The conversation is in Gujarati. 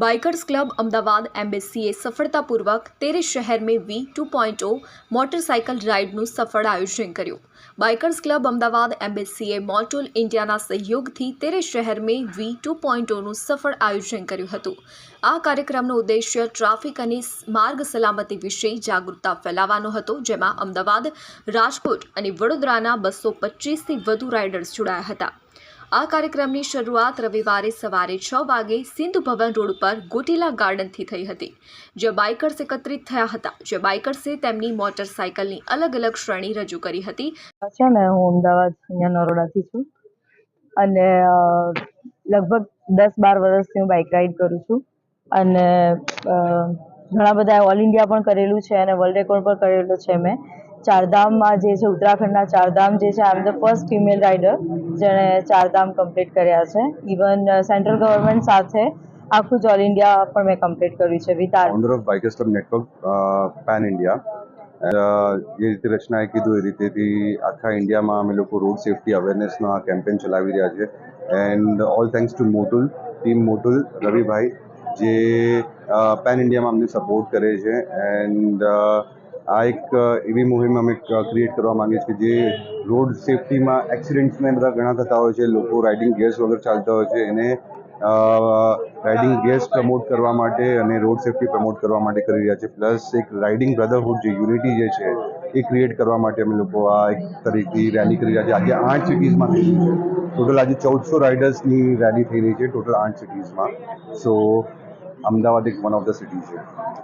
બાઇકર્સ ક્લબ અમદાવાદ एम्बेसी સફળતાપૂર્વક Tere Shaher Mein V two point O motorcycle રાઇડનું સફળ આયોજન કર્યું. બાઇકર્સ ક્લબ અમદાવાદ એમ્બેસીએ મોટોલ ઇન્ડિયાના સહયોગથી તેરે શહેર મેં વી ટુ પોઈન્ટ ઓનું સફળ આયોજન કર્યું હતું. આ કાર્યક્રમનો ઉદ્દેશ્ય ટ્રાફિક અને માર્ગ સલામતી વિશે જાગૃતતા ફેલાવવાનો હતો, જેમાં અમદાવાદ, રાજકોટ અને વડોદરાના બસો પચીસથી વધુ રાઇડર્સ જોડાયા હતા. આ કાર્યક્રમની શરૂઆત રવિવારે સવારે છ વાગે સિંધુ ભવન રોડ પર ગોટીલા ગાર્ડનથી થઈ હતી જે બાઇકર્સ એકત્રિત થયા હતા. જે બાઇકર્સે તેમની મોટરસાઇકલની અલગ અલગ શ્રેણી રજૂ કરી હતી. છે ને, હું અમદાવાદ અહીંયા નરોડાથી છું. અને લગભગ દસ બાર વર્ષથી હું બાઇક રાઇડ કરું છું. અને ઘણા બધા ઓલ ઇન્ડિયા પણ કરેલું છે અને વર્લ્ડ રેકોર્ડ પણ કરેલો છે મેં. ચારધામમાં જે છે, ઉત્તરાખંડના ચારધામ જે છે, I am the first female rider, જેણે ચારધામ કમ્પ્લીટ કર્યા છે. ઇવન સેન્ટ્રલ ગવર્મેન્ટ સાથે આખું જ ઓલ ઇન્ડિયા પણ મેં કમ્પ્લીટ કર્યું છે with founder of bikers club network pan India જે રીતે રચનાએ કીધું, એ રીતેથી આખા ઇન્ડિયામાં અમે લોકો રોડ સેફટી અવેરનેસનો આ કેમ્પેન ચલાવી રહ્યા છે. And all thanks to Motul team Motul રવિભાઈ જે પેન ઇન્ડિયામાં અમને સપોર્ટ કરે છે. એન્ડ આ એક એવી મુહિમ અમે ક્રિએટ કરવા માંગીએ છીએ જે રોડ સેફટીમાં એક્સિડન્ટ્સને બધા ઘણા થતા હોય છે, લોકો રાઇડિંગ ગેસ વગર ચાલતા હોય છે, એને રાઇડિંગ ગેસ પ્રમોટ કરવા માટે અને રોડ સેફટી પ્રમોટ કરવા માટે કરી રહ્યા છે. પ્લસ એક રાઇડિંગ બ્રધરહુડ જે યુનિટી જે છે, એ ક્રિએટ કરવા માટે અમે લોકો આ એક તરીકે રેલી કરી રહ્યા છે. આજે આઠ સિટીઝમાં થઈ રહી છે. ટોટલ આજે ચૌદસો રાઇડર્સની રેલી થઈ રહી છે ટોટલ આઠ સિટીઝમાં સો અમદાવાદ એક વન ઓફ ધ સિટી છે.